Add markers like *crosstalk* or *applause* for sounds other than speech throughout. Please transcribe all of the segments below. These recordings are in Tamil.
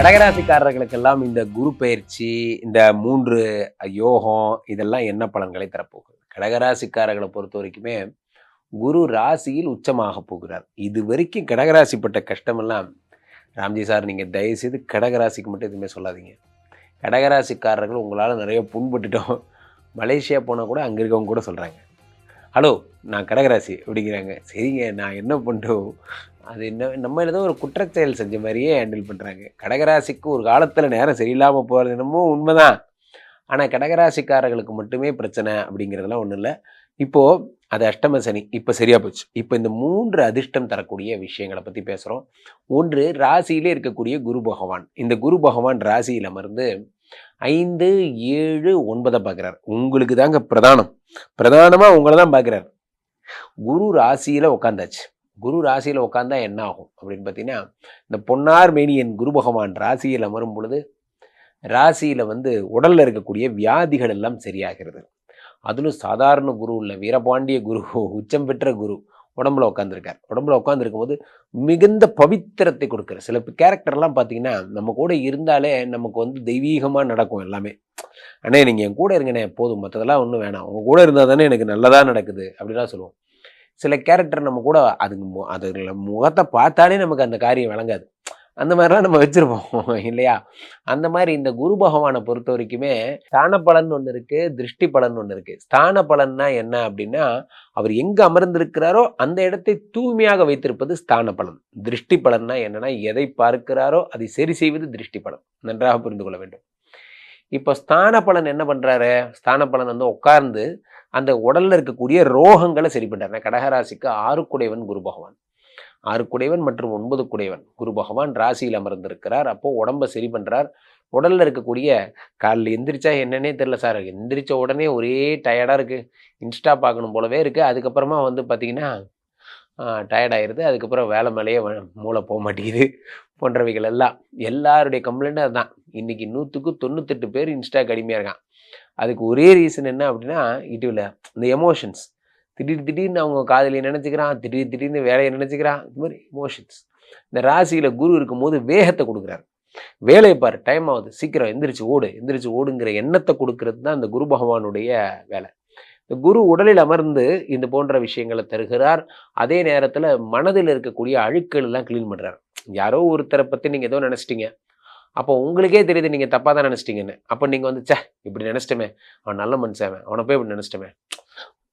கடகராசிக்காரர்களுக்கெல்லாம் இந்த குரு பயிற்சி இந்த மூன்று யோகம் இதெல்லாம் என்ன பலன்களை தரப்போகுது? கடகராசிக்காரர்களை பொறுத்த வரைக்குமே குரு ராசியில் உச்சமாக போகிறார். இது வரைக்கும் கடகராசிப்பட்ட கஷ்டமெல்லாம் ராம்ஜி சார் நீங்கள் தயவுசெய்து கடகராசிக்கு மட்டும் எதுவுமே சொல்லாதீங்க. கடகராசிக்காரர்கள் உங்களால் நிறைய புண்பட்டுட்டோம். மலேசியா போனால் கூட அங்கே இருக்கவங்க கூட சொல்கிறாங்க ஹலோ நான் கடகராசி அப்படிங்கிறாங்க. சரிங்க நான் என்ன பண்ணிட்டோம் அது என்ன நம்ம ஏதோ ஒரு குற்றச்செயல் செஞ்ச மாதிரியே ஹேண்டில் பண்ணுறாங்க கடகராசிக்கு ஒரு காலத்தில் நேரம் சரியில்லாமல் போகிறது என்னமோ உண்மைதான். ஆனால் கடகராசிக்காரர்களுக்கு மட்டுமே பிரச்சனை அப்படிங்கிறதுலாம் ஒன்றும் இல்லை. இப்போது அது அஷ்டம சனி இப்போ சரியாக போச்சு. இப்போ இந்த மூன்று அதிர்ஷ்டம் தரக்கூடிய விஷயங்களை பற்றி பேசுகிறோம் ஒன்று ராசியிலே இருக்கக்கூடிய குரு பகவான். இந்த குரு பகவான் ராசியில் அமர்ந்து ஐந்து ஏழு ஒன்பதை பார்க்குறார். உங்களுக்கு தாங்க பிரதானம் பிரதானமாக உங்களை தான் பார்க்குறார். குரு ராசியில் உட்காந்தாச்சு குரு ராசியில் உட்காந்தா என்ன ஆகும் அப்படின்னு பார்த்தீங்கன்னா இந்த பொன்னார் மேனியன் குரு பகவான் ராசியில் அமரும் பொழுது ராசியில் வந்து உடலில் இருக்கக்கூடிய வியாதிகள் எல்லாம் சரியாகிறது. அதிலும் சாதாரண குரு இல்லை வீரபாண்டிய குரு உச்சம் பெற்ற குரு உடம்புல உட்காந்துருக்கார் உடம்புல உட்காந்துருக்கும் போது மிகுந்த பவித்திரத்தை கொடுக்குற சில கேரக்டர்லாம் பார்த்தீங்கன்னா நம்ம கூட இருந்தாலே நமக்கு வந்து தெய்வீகமாக நடக்கும் எல்லாமே. அண்ணே நீங்கள் என் கூட இருங்கண்ணே போதும். மற்றதெல்லாம் ஒன்றும் வேணாம். உங்கள் கூட இருந்தால் தானே எனக்கு நல்லதாக நடக்குது அப்படிலாம் சொல்லுவோம். சில கேரக்டர் நம்ம கூட அதுக்கு மு அதில் முகத்தை பார்த்தாலே நமக்கு அந்த காரியம் விளங்காது. அந்த மாதிரிலாம் நம்ம வச்சுருப்போம் *laughs* இல்லையா? அந்த மாதிரி இந்த குரு பகவானை பொறுத்த வரைக்குமே ஸ்தான பலன் ஒன்று இருக்குது திருஷ்டி பலன் ஒன்று இருக்குது ஸ்தான பலன்னா என்ன அப்படின்னா அவர் எங்கே அமர்ந்திருக்கிறாரோ அந்த இடத்தை தூய்மையாக வைத்திருப்பது ஸ்தான பலன். திருஷ்டி பலன்னா என்னன்னா எதை பார்க்கிறாரோ அதை சரி செய்வது திருஷ்டி பலன். நன்றாக புரிந்து கொள்ள வேண்டும். இப்போ ஸ்தான பலன் என்ன பண்ணுறாரு ஸ்தான பலன் வந்து உட்கார்ந்து அந்த உடலில் இருக்கக்கூடிய ரோகங்களை சரி பண்ணுறாரு கடகராசிக்கு ஆறுக்குடையவன் குரு பகவான். ஆறு குடைவன் மற்றும் ஒன்பது குடைவன் குரு பகவான் ராசியில் அமர்ந்திருக்கிறார். அப்போ உடம்பை சரி பண்ணுறார் உடலில் இருக்கக்கூடிய காலில் எந்திரிச்சா என்னன்னே தெரில சார். எந்திரிச்ச உடனே ஒரே டயர்டாக இருக்குது இன்ஸ்டா பார்க்கணும் போலவே இருக்குது அதுக்கப்புறமா வந்து பார்த்திங்கன்னா டயர்ட் அதுக்கப்புறம் வேலை மேலேயே மூளை போக மாட்டேங்குது. போன்றவைகள் எல்லாம் எல்லாருடைய கம்ப்ளைண்ட்டும் அதுதான் இன்னைக்கு நூற்றுக்கு தொண்ணூத்தெட்டு பேர் இன்ஸ்டாக்கு அடிமையாக இருக்கான் அதுக்கு ஒரே ரீசன் என்ன அப்படின்னா இதுவில் இந்த எமோஷன்ஸ் திடீர் திடீர்னு அவங்க காதலியை நினச்சிக்கிறான் திடீர் திடீர்னு வேலையை நினச்சிக்கிறான் இது மாதிரி எமோஷன்ஸ் இந்த ராசியில் குரு இருக்கும்போது வேகத்தை கொடுக்குறாரு. வேலையை பாரு டைம் ஆகுது சீக்கிரம் எந்திரிச்சு ஓடு எந்திரிச்சு ஓடுங்கிற எண்ணத்தை கொடுக்கறது தான் இந்த குரு பகவானுடைய வேலை. இந்த குரு உடலில் அமர்ந்து இந்த போன்ற விஷயங்களை தருகிறார். அதே நேரத்தில் மனதில் இருக்கக்கூடிய அழுக்கள் எல்லாம் க்ளீன் பண்ணுறாரு யாரோ ஒருத்தரை பற்றி நீங்கள் ஏதோ நினச்சிட்டீங்க. அப்போ உங்களுக்கே தெரியுது நீங்கள் தப்பாக தான் நினச்சிட்டீங்கன்னு. அப்போ நீங்கள் வந்து சே இப்படி நினச்சிட்டமே. அவன் நல்ல மனுஷன் அவனை. போய் இப்படி நினச்சிட்டமே.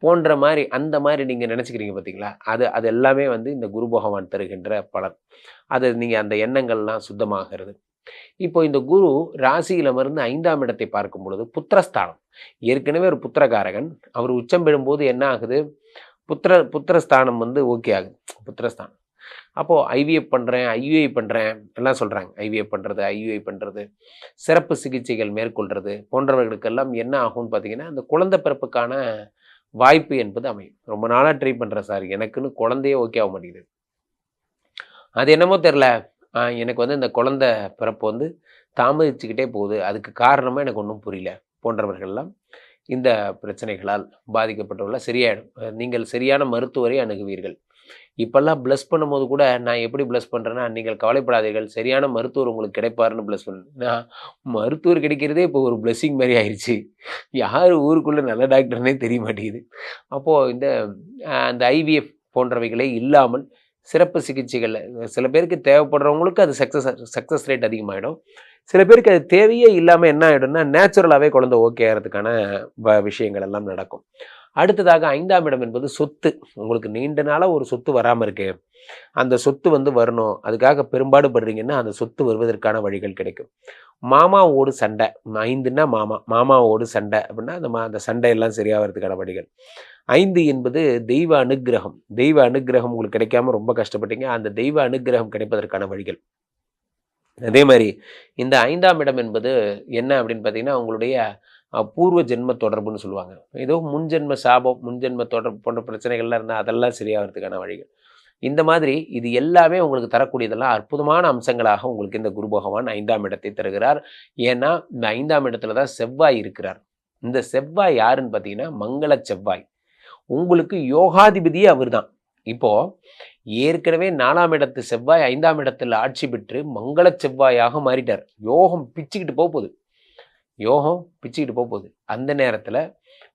போன்ற மாதிரி அந்த மாதிரி நீங்கள் நினச்சிக்கிறீங்க பார்த்தீங்களா அது அது எல்லாமே வந்து இந்த குரு பகவான் தருகின்ற பலன். அது நீங்கள் அந்த எண்ணங்கள்லாம் சுத்தமாகிறது. இப்போ இந்த குரு ராசியில் மருந்து ஐந்தாம் இடத்தை பார்க்கும் பொழுது புத்திரஸ்தானம். ஏற்கனவே ஒரு புத்திரகாரகன். அவர் உச்சம் பெறும்போது என்ன ஆகுது? புத்திர புத்திரஸ்தானம் வந்து ஓகே ஆகுது. புத்திரஸ்தானம். அப்போது ஐவிஎஃப் பண்ணுறேன் ஐயுஐ பண்ணுறேன் எல்லாம் சொல்கிறாங்க ஐவிஎஃப் பண்ணுறது ஐயுஐ பண்ணுறது சிறப்பு சிகிச்சைகள் மேற்கொள்கிறது போன்றவர்களுக்கெல்லாம் என்ன ஆகும்னு பார்த்தீங்கன்னா அந்த குழந்தை பிறப்புக்கான வாய்ப்பு என்பது அமையும். ரொம்ப நாளாக ட்ரை பண்ணுறேன் சார் எனக்குன்னு குழந்தையே ஓகே ஆக மாட்டேங்குது. அது என்னமோ தெரில எனக்கு வந்து இந்த குழந்தை பிறப்பு வந்து தாமதிச்சுக்கிட்டே போகுது. அதுக்கு காரணமாக எனக்கு ஒன்றும் புரியல. போன்றவர்கள்லாம் இந்த பிரச்சனைகளால் பாதிக்கப்பட்டுள்ள சரியாயிடும். நீங்கள் சரியான மருத்துவரை அணுகுவீர்கள். இப்போல்லாம் ப்ளஸ் பண்ணும்போது கூட நான் எப்படி ப்ளஸ் பண்ணுறேன்னா நீங்கள் கவலைப்படாதீர்கள். சரியான மருத்துவர் உங்களுக்கு கிடைப்பாருன்னு ப்ளஸ் பண்ணு. மருத்துவர் கிடைக்கிறதே இப்போ ஒரு ப்ளஸ்ஸிங் மாதிரி ஆயிடுச்சு யார் ஊருக்குள்ளே நல்ல டாக்டர்னே தெரிய மாட்டேங்குது. அப்போது இந்த அந்த ஐவிஎஃப் போன்றவைகளே இல்லாமல் சிறப்பு சிகிச்சைகளில் சில பேருக்கு தேவைப்படுறவங்களுக்கு அது சக்ஸஸ் சக்ஸஸ் ரேட் அதிகமாகிடும் சில பேருக்கு அது தேவையே இல்லாமல் என்ன ஆகிடும்னா நேச்சுரலாகவே குழந்தை ஓகே ஆகிறதுக்கான விஷயங்கள் எல்லாம் நடக்கும். அடுத்ததாக ஐந்தாம் இடம் என்பது சொத்து. உங்களுக்கு நீண்ட நாளாக ஒரு சொத்து வராமல் இருக்கு. அந்த சொத்து வந்து வரணும். அதுக்காக பெரும்பாடு படுறீங்கன்னா அந்த சொத்து வருவதற்கான வழிகள் கிடைக்கும். மாமாவோடு சண்டை. ஐந்துன்னா மாமா. மாமாவோடு சண்டை அப்படின்னா அந்த மா அந்த சண்டையெல்லாம் சரியாகிறதுக்கான வழிகள். ஐந்து என்பது தெய்வ அனுக்கிரகம் தெய்வ அனுக்கிரகம் உங்களுக்கு கிடைக்காம ரொம்ப கஷ்டப்பட்டீங்க. அந்த தெய்வ அனுக்கிரகம் கிடைப்பதற்கான வழிகள். அதே மாதிரி இந்த ஐந்தாம் இடம் என்பது என்ன அப்படின்னு பார்த்தீங்கன்னா உங்களுடைய பூர்வ ஜென்ம தொடர்புன்னு சொல்லுவாங்க. ஏதோ முன்ஜென்ம சாபம் முன்ஜென்ம தொடர்பு போன்ற பிரச்சனைகள்லாம் இருந்தால் அதெல்லாம் சரியாகிறதுக்கான வழிகள். இந்த மாதிரி இது எல்லாமே உங்களுக்கு தரக்கூடியதெல்லாம் அற்புதமான அம்சங்களாக உங்களுக்கு இந்த குரு பகவான் ஐந்தாம் இடத்தை தருகிறார். ஏன்னா இந்த ஐந்தாம் இடத்துல தான் செவ்வாய் இருக்கிறார். இந்த செவ்வாய் யாருன்னு பார்த்தீங்கன்னா மங்கள செவ்வாய். உங்களுக்கு யோகாதிபதியே அவர் தான். இப்போது ஏற்கனவே நாலாம் இடத்து செவ்வாய் ஐந்தாம் இடத்துல ஆட்சி பெற்று மங்கள செவ்வாயாக மாறிட்டார். யோகம் பிச்சுக்கிட்டு போக போகுது. யோகம் பிச்சுக்கிட்டு போக போகுது. அந்த நேரத்தில்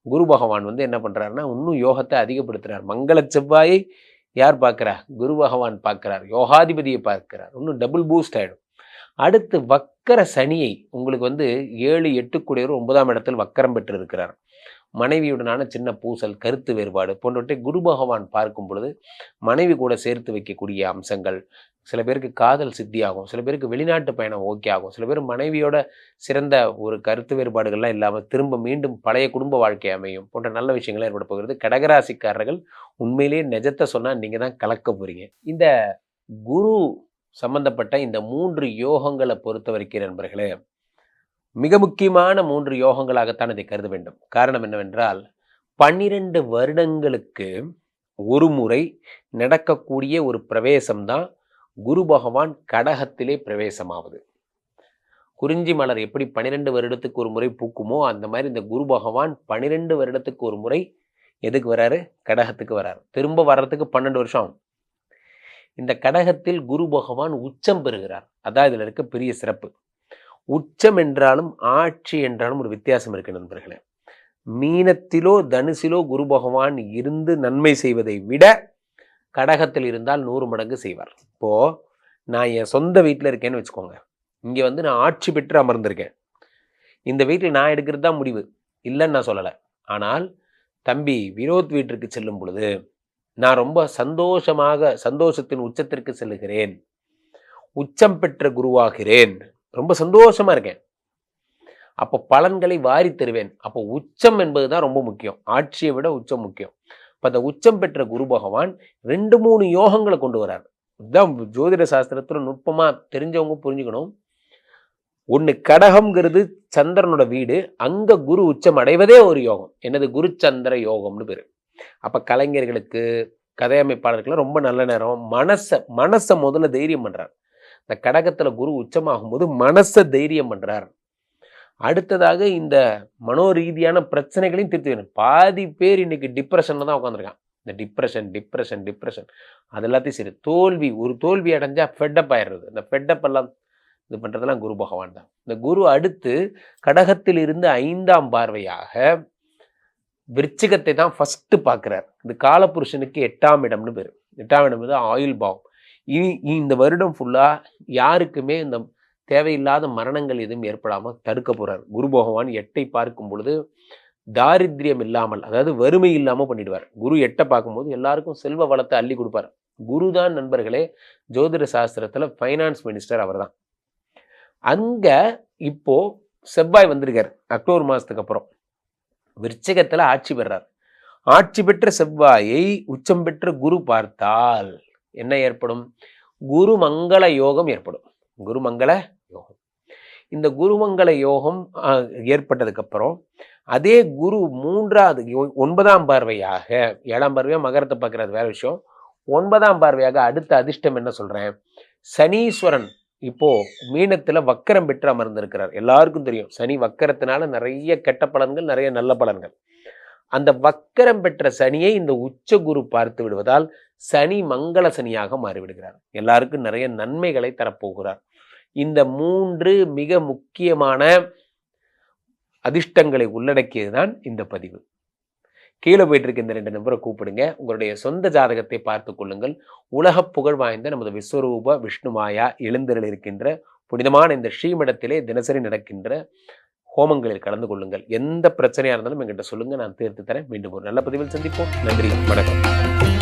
குரு பகவான் வந்து என்ன பண்ணுறாருன்னா இன்னும் யோகத்தை அதிகப்படுத்துகிறார் மங்கள செவ்வாயை யார் பார்க்குறா? குரு பகவான் பார்க்குறார். யோகாதிபதியை பார்க்கிறார். இன்னும் டபுள் பூஸ்ட் ஆகிடும் அடுத்து வக்கர சனியை உங்களுக்கு வந்து ஏழு எட்டு கூடியவர் ஒன்பதாம் இடத்தில் வக்கரம் பெற்று இருக்கிறார் மனைவியுடனான சின்ன பூசல் கருத்து வேறுபாடு போன்றவற்றை குரு பகவான் பார்க்கும் பொழுது மனைவி கூட சேர்த்து வைக்கக்கூடிய அம்சங்கள் சில பேருக்கு காதல் சித்தியாகும் சில பேருக்கு வெளிநாட்டு பயணம் ஓகே ஆகும் சில பேர் மனைவியோட சிறந்த ஒரு கருத்து வேறுபாடுகள்லாம் இல்லாமல் திரும்ப மீண்டும் பழைய குடும்ப வாழ்க்கை அமையும் போன்ற நல்ல விஷயங்கள் ஏற்பட போகிறது. கடகராசிக்காரர்கள் உண்மையிலேயே நிஜத்தை சொன்னால் நீங்கள் தான் கலக்க போகிறீங்க இந்த குரு சம்பந்தப்பட்ட இந்த மூன்று யோகங்களை பொறுத்த வரைக்கும் நண்பர்களே மிக முக்கியமான மூன்று யோகங்களாகத்தான் இதை கருத வேண்டும். காரணம் என்னவென்றால் பன்னிரண்டு வருடங்களுக்கு ஒரு முறை நடக்கக்கூடிய ஒரு பிரவேசம்தான் குரு பகவான் கடகத்திலே பிரவேசமாவது. குறிஞ்சி மலர் எப்படி பன்னிரெண்டு வருடத்துக்கு ஒரு முறை பூக்குமோ அந்த மாதிரி இந்த குரு பகவான் பன்னிரெண்டு வருடத்துக்கு ஒரு முறை எதுக்கு வராரு? கடகத்துக்கு வராரு. திரும்ப வர்றதுக்கு பன்னெண்டு வருஷம் ஆகும். இந்த கடகத்தில் குரு பகவான் உச்சம் பெறுகிறார். அதான் இதுல இருக்க பெரிய சிறப்பு. உச்சம் என்றாலும் ஆட்சி என்றாலும் ஒரு வித்தியாசம் இருக்கு நண்பர்களே. மீனத்திலோ தனுசிலோ குரு பகவான் இருந்து நன்மை செய்வதை விட கடகத்தில் இருந்தால் நூறு மடங்கு செய்வார். இப்போது நான் என் சொந்த வீட்டில் இருக்கேன்னு வச்சுக்கோங்க. இங்கே வந்து நான் ஆட்சி பெற்று அமர்ந்திருக்கேன். இந்த வீட்டில் நான் எடுக்கிறது தான் முடிவு. இல்லைன்னு நான் சொல்லலை. ஆனால் தம்பி வினோத் வீட்டிற்கு செல்லும் பொழுது நான் ரொம்ப சந்தோஷமாக சந்தோஷத்தின் உச்சத்திற்கு செல்லுகிறேன். உச்சம் பெற்ற குருவாகிறேன். ரொம்ப சந்தோஷமாக இருக்கேன். அப்போ பலன்களை வாரி தருவேன். அப்போ உச்சம் என்பது தான் ரொம்ப முக்கியம். ஆட்சியை விட உச்சம் முக்கியம். இப்போ அந்த உச்சம் பெற்ற குரு பகவான் ரெண்டு மூணு யோகங்களை கொண்டு வரார் இதுதான் ஜோதிட சாஸ்திரத்தில் நுட்பமாக தெரிஞ்சவங்க புரிஞ்சுக்கணும். ஒன்று கடகம்ங்கிறது சந்திரனோட வீடு அங்கே குரு உச்சம் அடைவதே ஒரு யோகம். என்னது? குரு சந்திர யோகம்னு பேர். அப்போ கலைஞர்களுக்கு கதையமைப்பாளர்களுக்கு ரொம்ப நல்ல நேரம். மனசை மனசை முதல்ல தைரியம் பண்ணுறார் இந்த கடகத்தில் குரு உச்சமாகும்போது மனசை தைரியம் பண்ணுறார் அடுத்ததாக இந்த மனோரீதியான பிரச்சனைகளையும் தீர்த்து வேணும் பாதி பேர் இன்னைக்கு டிப்ரெஷனில் தான் உட்காந்துருக்கான் இந்த டிப்ரெஷன் டிப்ரெஷன் டிப்ரெஷன் அது எல்லாத்தையும் சரி தோல்வி ஒரு தோல்வி அடைஞ்சால் ஃபெட்டப் ஆயிடுறது. இந்த ஃபெட்டப் எல்லாம் இது பண்ணுறதெல்லாம் குரு பகவான் தான். இந்த குரு அடுத்து கடகத்தில் இருந்து ஐந்தாம் பார்வையாக விருச்சிகத்தை தான் ஃபஸ்ட்டு பார்க்குறார். இது காலபுருஷனுக்கு எட்டாம் இடம்னு பேர். எட்டாம் இடம் வந்து ஆயுள் பாவம். இனி இந்த வருடம் ஃபுல்லாக யாருக்குமே இந்த தேவையில்லாத மரணங்கள் எதுவும் ஏற்படாமல் தடுக்க போகிறார் குரு பகவான் எட்டை பார்க்கும் பொழுது தாரித்யம் இல்லாமல் அதாவது வறுமை இல்லாமல் பண்ணிடுவார். குரு எட்டை பார்க்கும்போது எல்லாருக்கும் செல்வ வளத்தை அள்ளி கொடுப்பார். குரு தான் நண்பர்களே ஜோதிட சாஸ்திரத்தில் ஃபைனான்ஸ் மினிஸ்டர் அவர் தான் அங்கே இப்போது செவ்வாய் வந்திருக்கார் அக்டோபர் மாதத்துக்கு அப்புறம். விருச்சகத்தில் ஆட்சி பெறார். ஆட்சி பெற்ற செவ்வாயை உச்சம் பெற்ற குரு பார்த்தால் என்ன ஏற்படும்? குருமங்கள யோகம் ஏற்படும். குருமங்கள யோகம். இந்த குருமங்கள யோகம் ஏற்பட்டதுக்கப்புறம் அதே குரு மூன்றாவது ஒன்பதாம் பார்வையாக ஏழாம் பார்வையாக மகரத்தை பார்க்கறது வேற விஷயம். ஒன்பதாம் பார்வையாக அடுத்த அதிர்ஷ்டம் என்ன சொல்கிறேன் சனீஸ்வரன் இப்போ மீனத்துல வக்கரம் பெற்று அமர்ந்திருக்கிறார். எல்லாருக்கும் தெரியும் சனி வக்கரத்தினால நிறைய கெட்ட பலன்கள் நிறைய நல்ல பலன்கள். அந்த வக்கரம் பெற்ற சனியை இந்த உச்ச குரு பார்த்து விடுவதால் சனி மங்கள சனியாக மாறிவிடுகிறார். எல்லாருக்கும் நிறைய நன்மைகளை தரப்போகிறார். இந்த மூன்று மிக முக்கியமான அதிர்ஷ்டங்களை உள்ளடக்கியது தான் இந்த பதிவு. கீழே போயிட்டு இருக்க இந்த ரெண்டு நம்பரை கூப்பிடுங்க. உங்களுடைய சொந்த ஜாதகத்தை பார்த்து கொள்ளுங்கள். உலக புகழ் வாய்ந்த நமது விஸ்வரூப விஷ்ணுமாயா எழுந்தரில் இருக்கின்ற புனிதமான இந்த ஸ்ரீமடத்திலே தினசரி நடக்கின்ற ஹோமங்களில் கலந்து கொள்ளுங்கள். எந்த பிரச்சனையாக இருந்தாலும் எங்கிட்ட சொல்லுங்கள் நான் தீர்த்து தரேன். மீண்டும் ஒரு நல்ல பதிவில் சந்திப்போம். நன்றி. வணக்கம்.